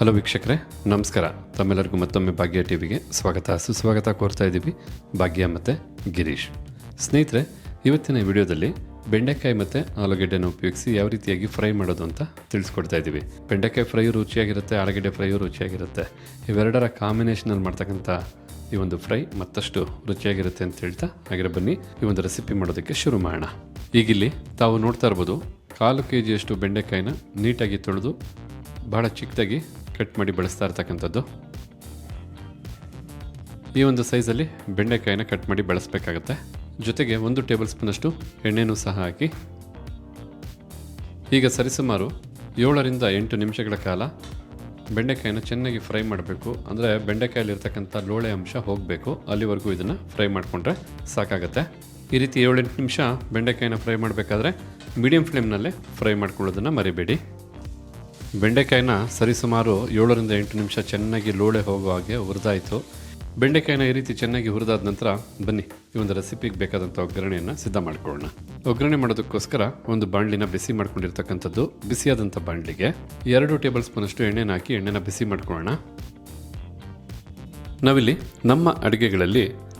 Hello ವೀಕ್ಷಕರೇ, ನಮಸ್ಕಾರ. ತಮ್ಮೆಲ್ಲರಿಗೂ ಮತ್ತೊಮ್ಮೆ ಭಾಗ್ಯ ಟಿವಿಗೆ ಸ್ವಾಗತ. ಸುಸ್ವಾಗತ ಕೋರ್ತಾ ಇದ್ದೀವಿ ಭಾಗ್ಯ ಮತ್ತು ಗಿರೀಶ್. ಸ್ನೇಹಿತರೆ, ಇವತ್ತಿನ ವಿಡಿಯೋದಲ್ಲಿ ಬೆಂಡೆಕಾಯಿ ಮತ್ತು ಆಲೂಗೆಡ್ಡೆನ ಉಪಯೋಗಿಸಿ ಯಾವ ರೀತಿಯಾಗಿ ಫ್ರೈ ಮಾಡೋದು ಅಂತ ತಿಳಿಸ್ಕೊಡ್ತಾ ಇದ್ದೀವಿ. ಬೆಂಡೆಕಾಯಿ ಫ್ರೈ ರುಚಿಯಾಗಿರುತ್ತೆ, ಆಲೂಗಡ್ಡೆ ಫ್ರೈಯು ರುಚಿಯಾಗಿರುತ್ತೆ. ಇವೆರಡರ ಕಾಂಬಿನೇಷನಲ್ಲಿ ಮಾಡ್ತಕ್ಕಂಥ ಈ ಒಂದು ಫ್ರೈ ಮತ್ತಷ್ಟು ರುಚಿಯಾಗಿರುತ್ತೆ ಅಂತ ಹೇಳ್ತಾ ಹಾಗೆ ಬನ್ನಿ, ಈ ಒಂದು ರೆಸಿಪಿ ಮಾಡೋದಕ್ಕೆ ಶುರು ಮಾಡೋಣ. ಈಗಿಲ್ಲಿ ತಾವು ನೋಡ್ತಾ ಇರ್ಬೋದು, ಕಾಲು ಕೆ ಜಿಯಷ್ಟು ಬೆಂಡೆಕಾಯಿನ ನೀಟಾಗಿ ತೊಳೆದು ಭಾಳ ಚಿಕ್ಕದಾಗಿ ಕಟ್ ಮಾಡಿ ಬಳಸ್ತಾ ಇರ್ತಕ್ಕಂಥದ್ದು. ಈ ಒಂದು ಸೈಜಲ್ಲಿ ಬೆಂಡೆಕಾಯಿನ ಕಟ್ ಮಾಡಿ ಬಳಸಬೇಕಾಗತ್ತೆ. ಜೊತೆಗೆ ಒಂದು ಟೇಬಲ್ ಸ್ಪೂನಷ್ಟು ಎಣ್ಣೆನೂ ಸಹ ಹಾಕಿ. ಈಗ ಸರಿಸುಮಾರು ಏಳರಿಂದ ಎಂಟು ನಿಮಿಷಗಳ ಕಾಲ ಬೆಂಡೆಕಾಯಿನ ಚೆನ್ನಾಗಿ ಫ್ರೈ ಮಾಡಬೇಕು. ಅಂದರೆ ಬೆಂಡೆಕಾಯಲ್ಲಿರ್ತಕ್ಕಂಥ ಲೋಳೆ ಅಂಶ ಹೋಗಬೇಕು. ಅಲ್ಲಿವರೆಗೂ ಇದನ್ನು ಫ್ರೈ ಮಾಡಿಕೊಂಡ್ರೆ ಸಾಕಾಗತ್ತೆ. ಈ ರೀತಿ ಏಳೆಂಟು ನಿಮಿಷ ಬೆಂಡೆಕಾಯಿನ ಫ್ರೈ ಮಾಡಬೇಕಾದ್ರೆ ಮೀಡಿಯಂ ಫ್ಲೇಮ್ನಲ್ಲೇ ಫ್ರೈ ಮಾಡ್ಕೊಳ್ಳೋದನ್ನು ಮರಿಬೇಡಿ. ಬೆಂಡೆಕಾಯಿನ ಸರಿಸುಮಾರು ಏಳರಿಂದ ಎಂಟು ನಿಮಿಷ ಚೆನ್ನಾಗಿ ಲೋಳೆ ಹೋಗೋ ಹಾಗೆ ಹುರಿದಾಯಿತು. ಬೆಂಡೆಕಾಯಿನ ಈ ರೀತಿ ಚೆನ್ನಾಗಿ ಹುರಿದಾದ ನಂತರ ಬನ್ನಿ, ಈ ಒಂದು ರೆಸಿಪಿಗೆ ಬೇಕಾದಂಥ ಒಗ್ಗರಣೆಯನ್ನು ಸಿದ್ಧ ಮಾಡಿಕೊಳ್ಳೋಣ. ಒಗ್ಗರಣೆ ಮಾಡೋದಕ್ಕೋಸ್ಕರ ಒಂದು ಬಾಣಲಿನ ಬಿಸಿ ಮಾಡ್ಕೊಂಡಿರ್ತಕ್ಕಂಥದ್ದು, ಬಿಸಿಯಾದಂಥ ಬಾಣಲಿಗೆ ಎರಡು ಟೇಬಲ್ ಸ್ಪೂನಷ್ಟು ಎಣ್ಣೆನ ಹಾಕಿ ಎಣ್ಣೆನ ಬಿಸಿ ಮಾಡ್ಕೊಳ್ಳೋಣ. ನಾವಿಲ್ಲಿ ನಮ್ಮ ಅಡುಗೆಗಳಲ್ಲಿ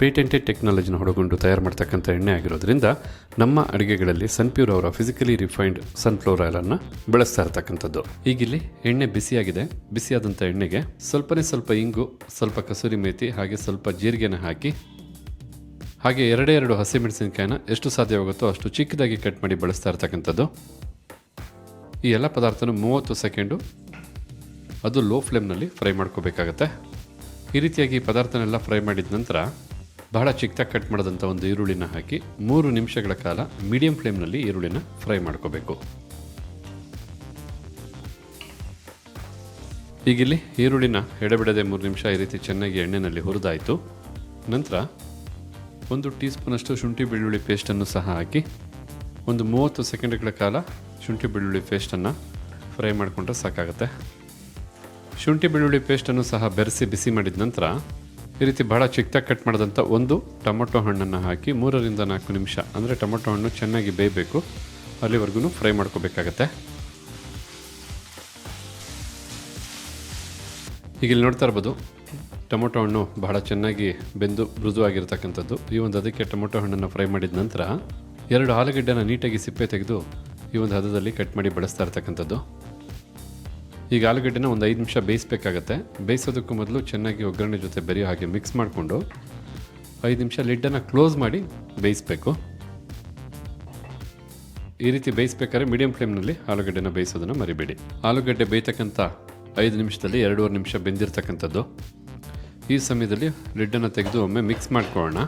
ಪೇಟೆಂಟೆಡ್ ಟೆಕ್ನಾಲಜಿನ ಹೊಡಗೊಂಡು ತಯಾರು ಮಾಡ್ತಕ್ಕಂಥ ಎಣ್ಣೆ ಆಗಿರೋದ್ರಿಂದ ನಮ್ಮ ಅಡುಗೆಗಳಲ್ಲಿ ಸನ್ಪ್ಯೂರ್ ಅವರ ಫಿಸಿಕಲಿ ರಿಫೈನ್ಡ್ ಸನ್ಫ್ಲವರ್ ಆಯಿಲನ್ನು ಬಳಸ್ತಾ ಇರ್ತಕ್ಕಂಥದ್ದು. ಈಗಿಲ್ಲಿ ಎಣ್ಣೆ ಬಿಸಿಯಾಗಿದೆ. ಬಿಸಿಯಾದಂಥ ಎಣ್ಣೆಗೆ ಸ್ವಲ್ಪನೇ ಸ್ವಲ್ಪ ಇಂಗು, ಸ್ವಲ್ಪ ಕಸೂರಿ ಮೇತಿ ಹಾಗೆ ಸ್ವಲ್ಪ ಜೀರಿಗೆನ ಹಾಕಿ, ಹಾಗೆ ಎರಡೇ ಎರಡು ಹಸಿಮೆಣಸಿನಕಾಯಿನ ಎಷ್ಟು ಸಾಧ್ಯವಾಗುತ್ತೋ ಅಷ್ಟು ಚಿಕ್ಕದಾಗಿ ಕಟ್ ಮಾಡಿ ಬಳಸ್ತಾ ಇರ್ತಕ್ಕಂಥದ್ದು. ಈ ಎಲ್ಲ ಪದಾರ್ಥನೂ ಮೂವತ್ತು ಸೆಕೆಂಡು ಅದು ಲೋ ಫ್ಲೇಮ್ನಲ್ಲಿ ಫ್ರೈ ಮಾಡ್ಕೋಬೇಕಾಗತ್ತೆ. ಈ ರೀತಿಯಾಗಿ ಪದಾರ್ಥನೆಲ್ಲ ಫ್ರೈ ಮಾಡಿದ ನಂತರ ಬಹಳ ಚಿಕ್ಕದಾಗಿ ಕಟ್ ಮಾಡಿದಂಥ ಒಂದು ಈರುಳ್ಳಿನ ಹಾಕಿ ಮೂರು ನಿಮಿಷಗಳ ಕಾಲ ಮೀಡಿಯಂ ಫ್ಲೇಮ್ನಲ್ಲಿ ಈರುಳ್ಳಿನ ಫ್ರೈ ಮಾಡ್ಕೋಬೇಕು. ಈಗಿಲ್ಲಿ ಈರುಳ್ಳಿನ ಎಡೆಬಿಡದೆ ಮೂರು ನಿಮಿಷ ಈ ರೀತಿ ಚೆನ್ನಾಗಿ ಎಣ್ಣೆಯಲ್ಲಿ ಹುರಿದಾಯಿತು. ನಂತರ ಒಂದು ಟೀ ಸ್ಪೂನಷ್ಟು ಶುಂಠಿ ಬೆಳ್ಳುಳ್ಳಿ ಪೇಸ್ಟನ್ನು ಸಹ ಹಾಕಿ ಒಂದು ಮೂವತ್ತು ಸೆಕೆಂಡ್ಗಳ ಕಾಲ ಶುಂಠಿ ಬೆಳ್ಳುಳ್ಳಿ ಪೇಸ್ಟನ್ನು ಫ್ರೈ ಮಾಡಿಕೊಂಡ್ರೆ ಸಾಕಾಗುತ್ತೆ. ಶುಂಠಿ ಬೆಳ್ಳುಳ್ಳಿ ಪೇಸ್ಟನ್ನು ಸಹ ಬೆರೆಸಿ ಬಿಸಿ ಮಾಡಿದ ನಂತರ ಈ ರೀತಿ ಬಹಳ ಚಿಕ್ಕದಾಗಿ ಕಟ್ ಮಾಡಿದಂಥ ಒಂದು ಟೊಮೊಟೊ ಹಣ್ಣನ್ನು ಹಾಕಿ ಮೂರರಿಂದ ನಾಲ್ಕು ನಿಮಿಷ, ಅಂದರೆ ಟೊಮೊಟೊ ಹಣ್ಣು ಚೆನ್ನಾಗಿ ಬೇಯಬೇಕು. ಅಲ್ಲಿವರೆಗೂ ಫ್ರೈ ಮಾಡ್ಕೋಬೇಕಾಗತ್ತೆ. ಈಗ ಇಲ್ಲಿ ನೋಡ್ತಾ ಇರ್ಬೋದು, ಟೊಮೊಟೊ ಹಣ್ಣು ಬಹಳ ಚೆನ್ನಾಗಿ ಬೆಂದು ಮೃದುವಾಗಿರ್ತಕ್ಕಂಥದ್ದು. ಈ ಒಂದು ಅದಕ್ಕೆ ಟೊಮೊಟೊ ಹಣ್ಣನ್ನು ಫ್ರೈ ಮಾಡಿದ ನಂತರ ಎರಡು ಆಲೂಗಡ್ಡೆನ ನೀಟಾಗಿ ಸಿಪ್ಪೆ ತೆಗೆದು ಈ ಒಂದು ಹದದಲ್ಲಿ ಕಟ್ ಮಾಡಿ ಬಳಸ್ತಾ ಇರ್ತಕ್ಕಂಥದ್ದು. ಈಗ ಆಲೂಗಡ್ಡೆನ ಒಂದು ಐದು ನಿಮಿಷ ಬೇಯಿಸಬೇಕಾಗತ್ತೆ. ಬೇಯಿಸೋದಕ್ಕೂ ಮೊದಲು ಚೆನ್ನಾಗಿ ಒಗ್ಗರಣೆ ಜೊತೆ ಬೆರೆಯೋ ಹಾಗೆ ಮಿಕ್ಸ್ ಮಾಡಿಕೊಂಡು ಐದು ನಿಮಿಷ ಲಿಡ್ಡನ್ನು ಕ್ಲೋಸ್ ಮಾಡಿ ಬೇಯಿಸಬೇಕು. ಈ ರೀತಿ ಬೇಯಿಸ್ಬೇಕಾದ್ರೆ ಮೀಡಿಯಂ ಫ್ಲೇಮ್ನಲ್ಲಿ ಆಲೂಗಡ್ಡೆನ ಬೇಯಿಸೋದನ್ನು ಮರಿಬೇಡಿ. ಆಲೂಗಡ್ಡೆ ಬೇಯ್ತಕ್ಕಂಥ ಐದು ನಿಮಿಷದಲ್ಲಿ ಎರಡೂವರೆ ನಿಮಿಷ ಬೆಂದಿರ್ತಕ್ಕಂಥದ್ದು. ಈ ಸಮಯದಲ್ಲಿ ಲಿಡ್ಡನ್ನು ತೆಗೆದು ಒಮ್ಮೆ ಮಿಕ್ಸ್ ಮಾಡ್ಕೊಳ್ಳೋಣ.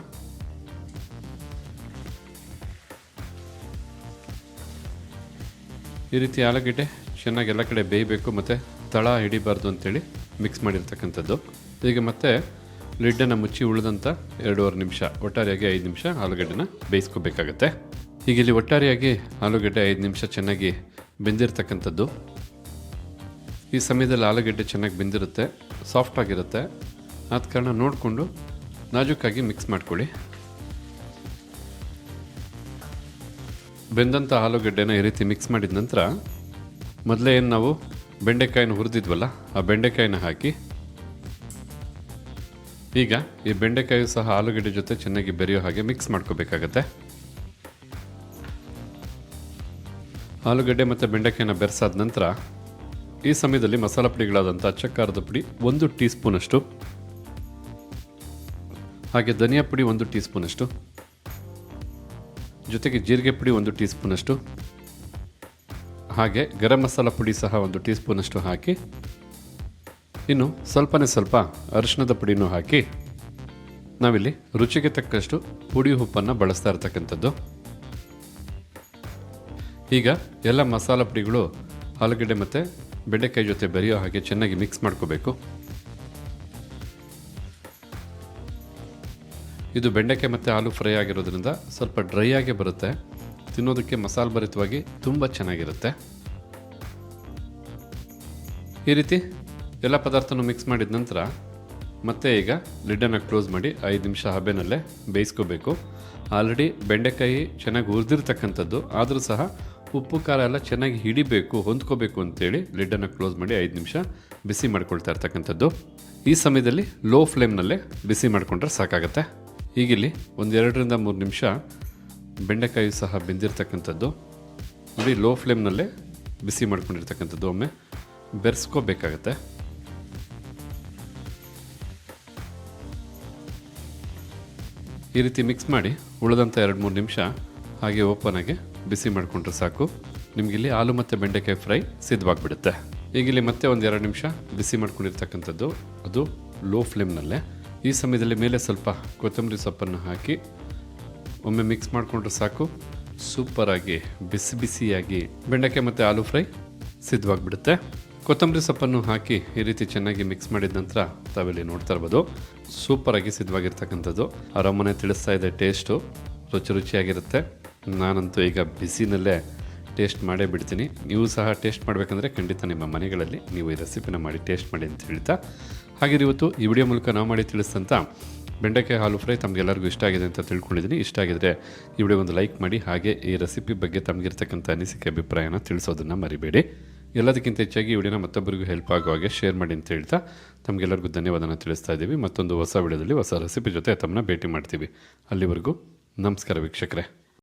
ಈ ರೀತಿ ಆಲೂಗಡ್ಡೆ ಚೆನ್ನಾಗಿ ಎಲ್ಲ ಕಡೆ ಬೇಯಬೇಕು ಮತ್ತು ತಳ ಹಿಡಿಬಾರ್ದು ಅಂತೇಳಿ ಮಿಕ್ಸ್ ಮಾಡಿರ್ತಕ್ಕಂಥದ್ದು. ಈಗ ಮತ್ತೆ ಲಿಡ್ಡನ್ನು ಮುಚ್ಚಿ ಉಳಿದಂಥ ಎರಡೂವರೆ ನಿಮಿಷ, ಒಟ್ಟಾರೆಯಾಗಿ ಐದು ನಿಮಿಷ ಆಲೂಗಡ್ಡೆನ ಬೇಯಿಸ್ಕೋಬೇಕಾಗತ್ತೆ. ಈಗ ಇಲ್ಲಿ ಒಟ್ಟಾರೆಯಾಗಿ ಆಲೂಗಡ್ಡೆ ಐದು ನಿಮಿಷ ಚೆನ್ನಾಗಿ ಬೆಂದಿರ್ತಕ್ಕಂಥದ್ದು. ಈ ಸಮಯದಲ್ಲಿ ಆಲೂಗಡ್ಡೆ ಚೆನ್ನಾಗಿ ಬೆಂದಿರುತ್ತೆ ಸಾಫ್ಟ್ ಆಗಿರುತ್ತೆ. ಆದ ಕಾರಣ ನೋಡಿಕೊಂಡು ನಾಜೂಕಾಗಿ ಮಿಕ್ಸ್ ಮಾಡ್ಕೊಳ್ಳಿ. ಬೆಂದಂಥ ಆಲೂಗಡ್ಡೆನ ಈ ರೀತಿ ಮಿಕ್ಸ್ ಮಾಡಿದ ನಂತರ ಮೊದಲೇ ಏನು ನಾವು ಬೆಂಡೆಕಾಯಿನ ಹುರಿದಿದ್ವಲ್ಲ, ಆ ಬೆಂಡೆಕಾಯಿನ ಹಾಕಿ, ಈಗ ಈ ಬೆಂಡೆಕಾಯಿ ಸಹ ಆಲೂಗಡ್ಡೆ ಜೊತೆ ಚೆನ್ನಾಗಿ ಬೆರೆಯೋ ಹಾಗೆ ಮಿಕ್ಸ್ ಮಾಡ್ಕೋಬೇಕಾಗತ್ತೆ. ಆಲೂಗಡ್ಡೆ ಮತ್ತು ಬೆಂಡೆಕಾಯಿನ ಬೆರೆಸಾದ ನಂತರ ಈ ಸಮಯದಲ್ಲಿ ಮಸಾಲ ಪುಡಿಗಳಾದಂಥ ಚಕ್ಕಾರದ ಪುಡಿ ಒಂದು ಟೀ ಸ್ಪೂನಷ್ಟು ಹಾಗೆ ಧನಿಯಾ ಪುಡಿ ಒಂದು ಟೀ ಸ್ಪೂನಷ್ಟು ಜೊತೆಗೆ ಜೀರಿಗೆ ಪುಡಿ ಒಂದು ಟೀ ಸ್ಪೂನಷ್ಟು ಹಾಗೆ ಗರಂ ಮಸಾಲ ಪುಡಿ ಸಹ ಒಂದು ಟೀ ಸ್ಪೂನಷ್ಟು ಹಾಕಿ, ಇನ್ನು ಸ್ವಲ್ಪನೇ ಸ್ವಲ್ಪ ಅರಿಶಿಣದ ಪುಡಿನೂ ಹಾಕಿ, ನಾವಿಲ್ಲಿ ರುಚಿಗೆ ತಕ್ಕಷ್ಟು ಪುಡಿ ಉಪ್ಪನ್ನು ಬಳಸ್ತಾ ಇರ್ತಕ್ಕಂಥದ್ದು. ಈಗ ಎಲ್ಲ ಮಸಾಲ ಪುಡಿಗಳು ಆಲೂಗಡ್ಡೆ ಮತ್ತು ಬೆಂಡೆಕಾಯಿ ಜೊತೆ ಬೆರೆಯೋ ಹಾಗೆ ಚೆನ್ನಾಗಿ ಮಿಕ್ಸ್ ಮಾಡ್ಕೋಬೇಕು. ಇದು ಬೆಂಡೆಕಾಯಿ ಮತ್ತು ಆಲೂ ಫ್ರೈ ಆಗಿರೋದ್ರಿಂದ ಸ್ವಲ್ಪ ಡ್ರೈ ಆಗಿ ಬರುತ್ತೆ. ತಿನ್ನೋದಕ್ಕೆ ಮಸಾಲ ಭರಿತವಾಗಿ ತುಂಬ ಚೆನ್ನಾಗಿರುತ್ತೆ. ಈ ರೀತಿ ಎಲ್ಲ ಪದಾರ್ಥನೂ ಮಿಕ್ಸ್ ಮಾಡಿದ ನಂತರ ಮತ್ತೆ ಈಗ ಲಿಡ್ಡನ್ನು ಕ್ಲೋಸ್ ಮಾಡಿ ಐದು ನಿಮಿಷ ಹಬೆನಲ್ಲೇ ಬೇಯಿಸ್ಕೋಬೇಕು. ಆಲ್ರೆಡಿ ಬೆಂಡೆಕಾಯಿ ಚೆನ್ನಾಗಿ ಹುರಿದಿರ್ತಕ್ಕಂಥದ್ದು, ಆದರೂ ಸಹ ಉಪ್ಪು, ಖಾರ ಎಲ್ಲ ಚೆನ್ನಾಗಿ ಹಿಡಿಬೇಕು, ಹೊಂದ್ಕೋಬೇಕು ಅಂತೇಳಿ ಲಿಡ್ಡನ್ನು ಕ್ಲೋಸ್ ಮಾಡಿ ಐದು ನಿಮಿಷ ಬಿಸಿ ಮಾಡ್ಕೊಳ್ತಾ ಇರ್ತಕ್ಕಂಥದ್ದು. ಈ ಸಮಯದಲ್ಲಿ ಲೋ ಫ್ಲೇಮ್ನಲ್ಲೇ ಬಿಸಿ ಮಾಡಿಕೊಂಡ್ರೆ ಸಾಕಾಗತ್ತೆ. ಈಗಿಲ್ಲಿ ಒಂದು ಎರಡರಿಂದ ಮೂರು ನಿಮಿಷ ಬೆಂಡೆಕಾಯಿ ಸಹ ಬೆಂದಿರ್ತಕ್ಕಂಥದ್ದು. ನೋಡಿ ಲೋ ಫ್ಲೇಮ್ನಲ್ಲೇ ಬಿಸಿ ಮಾಡ್ಕೊಂಡಿರ್ತಕ್ಕಂಥದ್ದು ಒಮ್ಮೆ ಬೆರೆಸ್ಕೋಬೇಕಾಗತ್ತೆ. ಈ ರೀತಿ ಮಿಕ್ಸ್ ಮಾಡಿ ಉಳಿದಂಥ ಎರಡು ಮೂರು ನಿಮಿಷ ಹಾಗೆ ಓಪನ್ ಆಗಿ ಬಿಸಿ ಮಾಡಿಕೊಂಡ್ರೆ ಸಾಕು. ನಿಮಗಿಲ್ಲಿ ಆಲೂ ಮತ್ತು ಬೆಂಡೆಕಾಯಿ ಫ್ರೈ ಸಿದ್ಧವಾಗಿಬಿಡುತ್ತೆ. ಈಗಿಲ್ಲಿ ಮತ್ತೆ ಒಂದು ಎರಡು ನಿಮಿಷ ಬಿಸಿ ಮಾಡ್ಕೊಂಡಿರ್ತಕ್ಕಂಥದ್ದು. ಅದು ಲೋ ಫ್ಲೇಮ್ನಲ್ಲೇ ಈ ಸಮಯದಲ್ಲಿ ಮೇಲೆ ಸ್ವಲ್ಪ ಕೊತ್ತಂಬರಿ ಸೊಪ್ಪನ್ನು ಹಾಕಿ ಒಮ್ಮೆ ಮಿಕ್ಸ್ ಮಾಡಿಕೊಂಡ್ರೆ ಸಾಕು. ಸೂಪರಾಗಿ, ಬಿಸಿ ಬಿಸಿಯಾಗಿ ಬೆಂಡೆಕಾಯಿ ಮತ್ತು ಆಲೂ ಫ್ರೈ ಸಿದ್ಧವಾಗಿಬಿಡುತ್ತೆ. ಕೊತ್ತಂಬರಿ ಸೊಪ್ಪನ್ನು ಹಾಕಿ ಈ ರೀತಿ ಚೆನ್ನಾಗಿ ಮಿಕ್ಸ್ ಮಾಡಿದ ನಂತರ ತಾವಿಲ್ಲಿ ನೋಡ್ತಾ ಇರ್ಬೋದು. ಸೂಪರಾಗಿ ಸಿದ್ಧವಾಗಿರ್ತಕ್ಕಂಥದ್ದು. ಆರಾಮನೆ ತಿಳಿಸ್ತಾ ಇದೆ ಟೇಸ್ಟು ರುಚಿ ರುಚಿಯಾಗಿರುತ್ತೆ. ನಾನಂತೂ ಈಗ ಬಿಸಿನಲ್ಲೇ ಟೇಸ್ಟ್ ಮಾಡೇ ಬಿಡ್ತೀನಿ. ನೀವು ಸಹ ಟೇಸ್ಟ್ ಮಾಡಬೇಕಂದ್ರೆ ಖಂಡಿತ ನಿಮ್ಮ ಮನೆಗಳಲ್ಲಿ ನೀವು ಈ ರೆಸಿಪಿನ ಮಾಡಿ ಟೇಸ್ಟ್ ಮಾಡಿ ಅಂತ ಹೇಳ್ತಾ. ಹಾಗೆ ಇವತ್ತು ಈ ವಿಡಿಯೋ ಮೂಲಕ ನಾವು ಮಾಡಿ ತಿಳಿಸ್ತಂತ ಬೆಂಡೆಕಾಯಿ ಹಾಲು ಫ್ರೈ ತಮಗೆಲ್ಲರಿಗೂ ಇಷ್ಟ ಆಗಿದೆ ಅಂತ ತಿಳ್ಕೊಂಡಿದ್ದೀನಿ. ಇಷ್ಟ ಆಗಿದ್ರೆ ಈ ವಿಡಿಯೋ ಒಂದು ಲೈಕ್ ಮಾಡಿ, ಹಾಗೆ ಈ ರೆಸಿಪಿ ಬಗ್ಗೆ ತಮಗಿರ್ತಕ್ಕಂಥ ಅನಿಸಿಕೆ, ಅಭಿಪ್ರಾಯನ ತಿಳಿಸೋದನ್ನು ಮರಿಬೇಡಿ. ಎಲ್ಲದಕ್ಕಿಂತ ಹೆಚ್ಚಾಗಿ ಈ ವಿಡಿಯೋನ ಮತ್ತೊಬ್ಬರಿಗೂ ಹೆಲ್ಪ್ ಆಗುವ ಹಾಗೆ ಶೇರ್ ಮಾಡಿ ಅಂತ ಹೇಳ್ತಾ ತಮಗೆಲ್ಲರಿಗೂ ಧನ್ಯವಾದನ ತಿಳಿಸ್ತಾ ಇದ್ದೀವಿ. ಮತ್ತೊಂದು ಹೊಸ ವಿಡಿಯೋದಲ್ಲಿ ಹೊಸ ರೆಸಿಪಿ ಜೊತೆ ತಮ್ಮನ್ನ ಭೇಟಿ ಮಾಡ್ತೀವಿ. ಅಲ್ಲಿವರೆಗೂ ನಮಸ್ಕಾರ ವೀಕ್ಷಕರೇ.